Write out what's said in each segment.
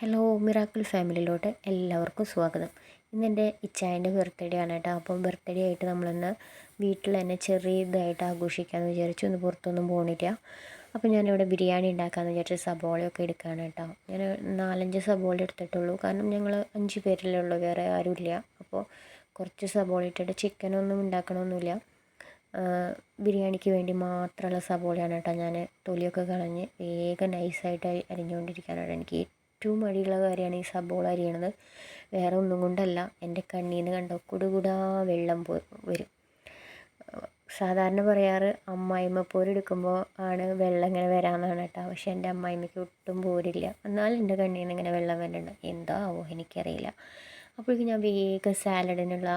Hello miracle ഫാമിലിയിലോട്ട് എല്ലാവർക്കും സ്വാഗതം. ഇന്നെന്റെ ഇച്ചായന്റെ ബർത്ത്ഡേ ആണ് കേട്ടോ. അപ്പം ബർത്ത്ഡേ ആയിട്ട് നമ്മളിന്ന് വീട്ടിൽ തന്നെ ചെറിയതായിട്ട് ആഘോഷിക്കാമെന്ന് വിചാരിച്ചു. ഒന്ന് പുറത്തൊന്നും പോകണില്ല അപ്പോൾ ഞാനിവിടെ ബിരിയാണി ഉണ്ടാക്കാമെന്ന് വിചാരിച്ചു സബോളയൊക്കെ എടുക്കുകയാണ് കേട്ടോ. ഞാൻ നാലഞ്ച് സബോള എടുത്തിട്ടുള്ളൂ. കാരണം ഞങ്ങൾ അഞ്ച് പേരല്ലേ ഉള്ളൂ വേറെ ആരുമില്ല. അപ്പോൾ കുറച്ച് സബോള ഇട്ടിട്ട് ചിക്കനൊന്നും ഉണ്ടാക്കണമൊന്നുമില്ല. ബിരിയാണിക്ക് വേണ്ടി മാത്രമുള്ള സബോളയാണ് കേട്ടോ. ഞാൻ തൊലിയൊക്കെ കളഞ്ഞ് വേഗം നൈസായിട്ട് അരിഞ്ഞുകൊണ്ടിരിക്കാനാണ് എനിക്ക് ഏറ്റവും മടിയുള്ള കാര്യമാണ് ഈ സബോള അരിയണത്. വേറെ ഒന്നും കൊണ്ടല്ല. എന്റെ കണ്ണിൽ നിന്ന് കണ്ടോ? കുടുകുടാ വെള്ളം പോ വരും. സാധാരണ പറയാറ് അമ്മായിമ്മ പോരെടുക്കുമ്പോൾ ആണ് വെള്ളം ഇങ്ങനെ വരാമെന്നാണ് കേട്ടോ. പക്ഷേ എന്റെ അമ്മായിമ്മയ്ക്ക് ഒട്ടും പോരില്ല. എന്നാലും എന്റെ കണ്ണിൽ നിന്ന് ഇങ്ങനെ വെള്ളം വരുന്നുണ്ട് എന്താവോ എനിക്കറിയില്ല. അപ്പോഴേക്കും ഞാൻ വേഗം സാലഡിനുള്ള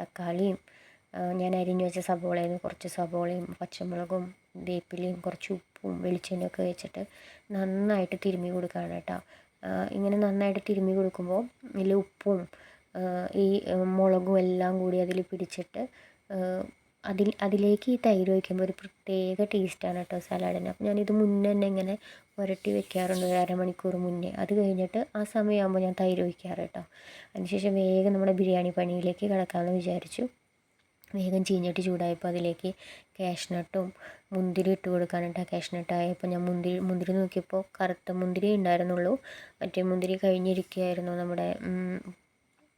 തക്കാളിയും ഞാൻ അരിഞ്ഞു വെച്ച സബോളയിൽ നിന്ന് കുറച്ച് സബോളയും പച്ചമുളകും വേപ്പിലയും കുറച്ച് ഉപ്പും വെളിച്ചെണ്ണയൊക്കെ വെച്ചിട്ട് നന്നായിട്ട് തിരുമ്മി കൊടുക്കുകയാണ് കേട്ടോ. ഇങ്ങനെ നന്നായിട്ട് തിരുമ്മി കൊടുക്കുമ്പോൾ ഇതിൽ ഉപ്പും ഈ മുളകും എല്ലാം കൂടി അതിൽ പിടിച്ചിട്ട് അതിൽ അതിലേക്ക് ഈ തൈര് ഒഴിക്കുമ്പോൾ ഒരു പ്രത്യേക ടേസ്റ്റാണ് കേട്ടോ സലാഡിന്. അപ്പോൾ ഞാനിത് മുന്നേ തന്നെ ഇങ്ങനെ പുരട്ടി വെക്കാറുണ്ട് ഒരു അരമണിക്കൂർ മുന്നേ. അത് കഴിഞ്ഞിട്ട് ആ സമയമാകുമ്പോൾ ഞാൻ തൈര് ഒഴിക്കാറ് കേട്ടോ. അതിനുശേഷം വേഗം നമ്മുടെ ബിരിയാണി പണിയിലേക്ക് കിടക്കാമെന്ന് വിചാരിച്ചു. വേഗം ചീഞ്ഞിട്ട് ചൂടായപ്പോൾ അതിലേക്ക് കാഷ്നട്ടും മുന്തിരി ഇട്ട് കൊടുക്കാനായിട്ട് ആ കാഷ്നട്ടായപ്പോൾ ഞാൻ മുന്തിരി മുന്തിരി നോക്കിയപ്പോൾ കറുത്ത മുന്തിരി ഉണ്ടായിരുന്നുള്ളൂ. മറ്റേ മുന്തിരി കഴിഞ്ഞിരിക്കുകയായിരുന്നു നമ്മുടെ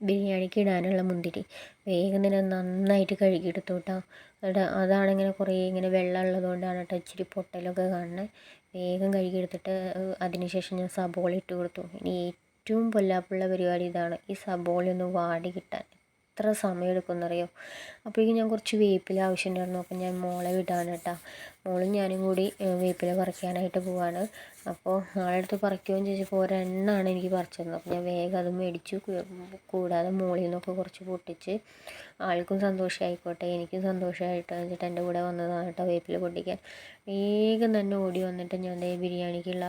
ബിരിയാണിക്ക് ഇടാനുള്ള മുന്തിരി. വേഗം തന്നെ നന്നായിട്ട് കഴുകിയെടുത്തു കേട്ടോ. അതാണിങ്ങനെ കുറേ ഇങ്ങനെ വെള്ളം ഉള്ളതുകൊണ്ടാണ് കേട്ടോ ഇച്ചിരി പൊട്ടലൊക്കെ കാണുന്നത്. വേഗം കഴുകിയെടുത്തിട്ട് അതിനുശേഷം ഞാൻ സബോള ഇട്ട് കൊടുത്തു. ഇനി ഏറ്റവും പൊല്ലാപ്പുള്ള പരിപാടി ഇതാണ് ഈ സബോള വാടി കിട്ടാൻ. എത്ര സമയം എടുക്കുമെന്നറിയോ അപ്പോഴേക്കും ഞാൻ കുറച്ച് വേപ്പില ആവശ്യമുണ്ടായിരുന്നു. അപ്പം ഞാൻ മോളെ വിടാണ് കേട്ടോ. മോളും ഞാനും കൂടി വേപ്പില പറിക്കാനായിട്ട് പോവാണ്. അപ്പോൾ ആളെ അടുത്ത് പറിക്കുകയും ചോദിച്ചപ്പോൾ ഒരെണ്ണമാണ് എനിക്ക് പറിച്ചിരുന്നത് അപ്പോൾ ഞാൻ വേഗം അത് മേടിച്ചു. കൂടാതെ മോളിൽ നിന്നൊക്കെ കുറച്ച് പൊട്ടിച്ച് ആൾക്കും സന്തോഷമായിക്കോട്ടെ എനിക്കും സന്തോഷമായിട്ട് എന്നിട്ട് എന്റെ കൂടെ വന്നതാണ് കേട്ടോ വേപ്പില പൊട്ടിക്കാൻ. വേഗം തന്നെ ഓടി വന്നിട്ട് ഞാൻ ബിരിയാണിക്കുള്ള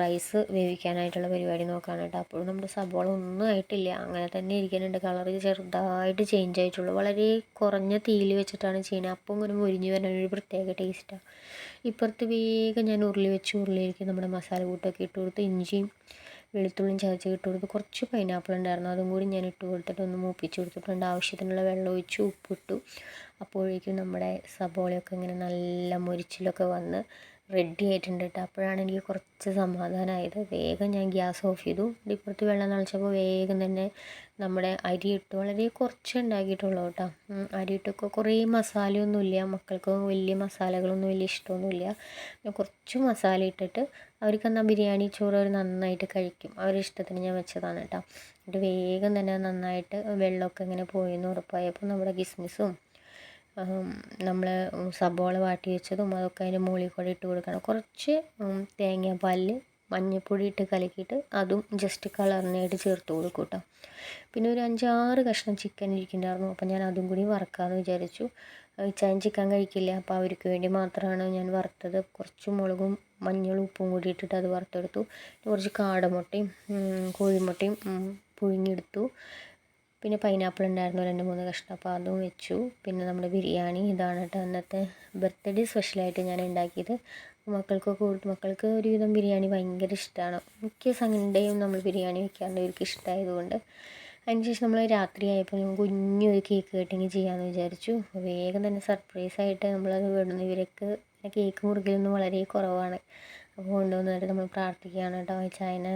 റൈസ് വേവിക്കാനായിട്ടുള്ള പരിപാടി നോക്കുകയാണ് കേട്ടോ അപ്പോഴും നമ്മുടെ സബോള ഒന്നും ആയിട്ടില്ല. അങ്ങനെ തന്നെ ഇരിക്കുന്നുണ്ട്. കളർ ചെറുതായിട്ട് ചേഞ്ച് ആയിട്ടുള്ളൂ. വളരെ കുറഞ്ഞ തീയിൽ വെച്ചിട്ടാണ് ചെയ്യുന്നത്. അപ്പം ഇങ്ങനെ മുരിഞ്ഞ് ഒരു പ്രത്യേക ടേസ്റ്റാണ് ഇപ്പുറത്ത് വേഗം ഞാൻ ഉരുളി വെച്ച് ഉരുളിയിരിക്കും നമ്മുടെ മസാല കൂട്ടൊക്കെ ഇട്ട് കൊടുത്ത് ഇഞ്ചിയും വെളുത്തുള്ളിയും ചതച്ച് ഇട്ട് കൊടുത്ത് കുറച്ച് പൈനാപ്പിൾ ഉണ്ടായിരുന്നു. അതും കൂടി ഞാൻ ഇട്ട് കൊടുത്തിട്ട് ഒന്ന് മൂപ്പിച്ച് കൊടുത്തിട്ടുണ്ട്. ആവശ്യത്തിനുള്ള വെള്ളം ഒഴിച്ച് ഉപ്പിട്ടു. അപ്പോഴേക്കും നമ്മുടെ സബോളയൊക്കെ ഇങ്ങനെ നല്ല മുരിച്ചിലൊക്കെ വന്ന് റെഡി ആയിട്ടുണ്ട് കേട്ടോ. അപ്പോഴാണ് എനിക്ക് കുറച്ച് സമാധാനമായത്. വേഗം ഞാൻ ഗ്യാസ് ഓഫ് ചെയ്തു. ഇപ്പുറത്ത് വെള്ളം നനച്ചപ്പോൾ വേഗം തന്നെ നമ്മുടെ അരി ഇട്ടു വളരെ കുറച്ച് ഉണ്ടാക്കിയിട്ടുള്ളൂ കേട്ടോ. അരി ഇട്ടൊക്കെ കുറേ മസാലയൊന്നുമില്ല മക്കൾക്ക് വലിയ മസാലകളൊന്നും വലിയ ഇഷ്ടമൊന്നുമില്ല കുറച്ച് മസാല ഇട്ടിട്ട് അവർക്ക് എന്നാൽ ബിരിയാണി ചോറ് അവർ നന്നായിട്ട് കഴിക്കും. അവരുടെ ഇഷ്ടത്തിന് ഞാൻ വെച്ചതാണ് കേട്ടോ. എന്നിട്ട് വേഗം തന്നെ നന്നായിട്ട് വെള്ളമൊക്കെ ഇങ്ങനെ പോയെന്ന് ഉറപ്പായപ്പോൾ നമ്മുടെ കിസ്മിസും നമ്മൾ സബോള വാട്ടി വെച്ചതും അതൊക്കെ അതിന്റെ മുകളിൽ കൂടെ ഇട്ട് കൊടുക്കണം. കുറച്ച് തേങ്ങാപ്പാലിൽ മഞ്ഞൾപ്പൊടി ഇട്ട് കലക്കിയിട്ട് അതും ജസ്റ്റ് കളറിനായിട്ട് ചേർത്ത് കൊടുക്കും കേട്ടോ പിന്നെ ഒരു അഞ്ചാറ് കഷ്ണം ചിക്കൻ ഇരിക്കുന്നുണ്ടായിരുന്നു. അപ്പോൾ ഞാൻ അതും കൂടി വറക്കാമെന്ന് വിചാരിച്ചു. ഇച്ചാൻ ചിക്കൻ കഴിക്കില്ല. അപ്പോൾ അവർക്ക് വേണ്ടി മാത്രമാണ് ഞാൻ വറുത്തത്. കുറച്ച് മുളകും മഞ്ഞളും ഉപ്പും കൂടി ഇട്ടിട്ട് അത് വറുത്തെടുത്തു. കുറച്ച് കാടമുട്ടയും കോഴിമുട്ടയും പുഴുങ്ങിയെടുത്തു. പിന്നെ പൈനാപ്പിൾ ഉണ്ടായിരുന്നു രണ്ട് മൂന്ന് കഷ്ണം. അപ്പോൾ അതും വെച്ചു. പിന്നെ നമ്മുടെ ബിരിയാണി ഇതാണ് കേട്ടോ അന്നത്തെ ബർത്ത്ഡേ സ്പെഷ്യലായിട്ട് ഞാൻ ഉണ്ടാക്കിയത്. മക്കൾക്കൊക്കെ കൊടുത്തു മക്കൾക്ക് ഒരുവിധം ബിരിയാണി ഭയങ്കര ഇഷ്ടമാണ് മിക്ക സൺഡേയും നമ്മൾ ബിരിയാണി വെക്കാറുണ്ട് ഇവർക്ക് ഇഷ്ടമായതുകൊണ്ട് അതിനുശേഷം നമ്മൾ രാത്രി ആയപ്പോൾ രാത്രിയായപ്പോൾ കുഞ്ഞൊരു കേക്ക് കട്ടിങ് ചെയ്യാമെന്ന് വിചാരിച്ചു. വേഗം തന്നെ സർപ്രൈസായിട്ട് നമ്മളത് വിടുന്നു. ഇവരൊക്കെ കേക്ക് മുറിക്കലൊന്നും വളരെ കുറവാണ്. അപ്പോൾ കൊണ്ടുവന്നിട്ട് നമ്മൾ പ്രാർത്ഥിക്കുകയാണ് കേട്ടോ. ചൈന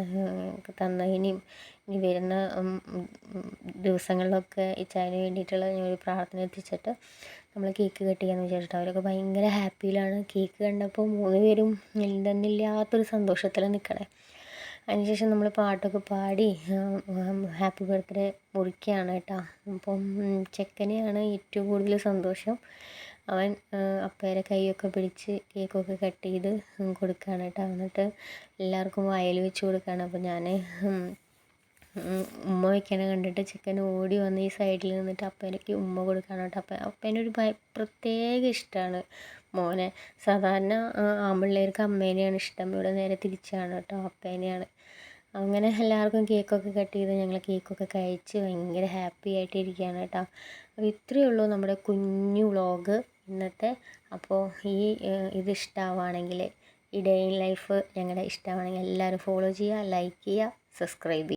ഇനിയും ഇനി വരുന്ന ദിവസങ്ങളിലൊക്കെ ചൈന വേണ്ടിയിട്ടുള്ള ഒരു പ്രാർത്ഥന എത്തിച്ചിട്ട് നമ്മൾ കേക്ക് കട്ട് ചെയ്യാമെന്ന് വിചാരിച്ചിട്ട് അവരൊക്കെ ഭയങ്കര ഹാപ്പിയിലാണ്. കേക്ക് കണ്ടപ്പോൾ മൂന്ന് പേരും എന്തെന്നില്ലാത്തൊരു സന്തോഷത്തിൽ നിൽക്കണേ. അതിനുശേഷം നമ്മൾ പാട്ടൊക്കെ പാടി ഹാപ്പി ബർത്ത്ഡേ മുറിക്കുകയാണ് കേട്ടോ. അപ്പം ചെക്കനെയാണ് ഏറ്റവും കൂടുതൽ സന്തോഷം. അവൻ അപ്പേരെ കൈയൊക്കെ പിടിച്ച് കേക്കൊക്കെ കട്ട് ചെയ്ത് കൊടുക്കുകയാണ് കേട്ടോ. എന്നിട്ട് എല്ലാവർക്കും വായിൽ വെച്ച് കൊടുക്കുകയാണ്. അപ്പോൾ ഞാൻ ഉമ്മ വയ്ക്കണേ കണ്ടിട്ട് ചിക്കൻ ഓടി വന്ന് ഈ സൈഡിൽ നിന്നിട്ട് അപ്പേനക്ക് ഉമ്മ കൊടുക്കുകയാണ് കേട്ടോ. അപ്പം അപ്പേനൊരു പ്രത്യേക ഇഷ്ടമാണ് മോനെ. സാധാരണ ആമ്പിള്ളേർക്ക് അമ്മേനെയാണ് ഇഷ്ടം. ഇവിടെ നേരെ തിരിച്ചാണ് കേട്ടോ അപ്പേനെയാണ്. അങ്ങനെ എല്ലാവർക്കും കേക്കൊക്കെ കട്ട് ചെയ്ത് ഞങ്ങൾ കേക്കൊക്കെ കഴിച്ച് ഭയങ്കര ഹാപ്പി ആയിട്ട് ഇരിക്കുകയാണ് കേട്ടോ. അപ്പോൾ ഇത്രയേ ഉള്ളൂ നമ്മുടെ കുഞ്ഞു വ്ളോഗ്. ഇന്നത്തെ അപ്പോൾ ഈ ഇത് ഇഷ്ടമാവുകയാണെങ്കിൽ ഈ ഡേ ഇൻ ലൈഫ് ഞങ്ങളുടെ ഇഷ്ടമാണെങ്കിൽ എല്ലാവരും ഫോളോ ചെയ്യുക ലൈക്ക് ചെയ്യുക സബ്സ്ക്രൈബ് ചെയ്യുക